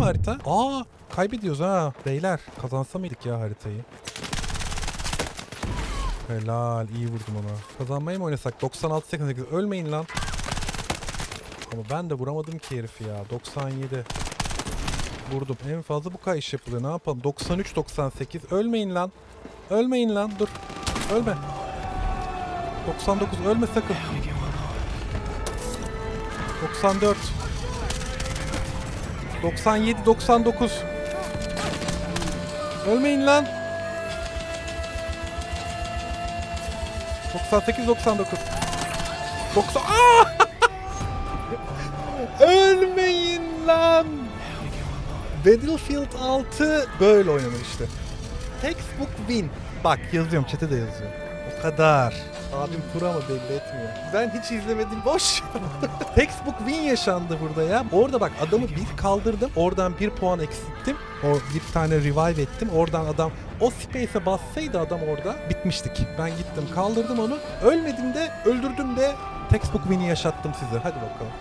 mi harita? Aa kaybediyoruz ha. Beyler kazansa mıydık ya haritayı? Helal iyi vurdum ona. Kazanmayı mı oynasak? 96-88 ölmeyin lan. Ama ben de vuramadım ki herifi ya. 97. Vurdum. En fazla bu iş yapılıyor. Ne yapalım? 93-98. Ölmeyin lan. Ölmeyin lan. Dur. Ölme. 99. Ölme sakın. 94. 97 99. Ölmeyin lan. 98 99. 90 Aa! Ölmeyin lan. Battlefield 6 böyle oynanır işte. Textbook win. Bak yazıyorum chat'e de yazıyor. Kadar. Abim pro ama belli etmiyor. Ben hiç izlemedim boş. Textbook win yaşandı burada ya. Orada bak adamı bir kaldırdım. Oradan bir puan eksilttim. O bir tane revive ettim. Oradan adam o space'e bassaydı adam orada bitmiştik. Ben gittim kaldırdım onu. Ölmedim de öldürdüm de textbook win'i yaşattım size. Hadi bakalım.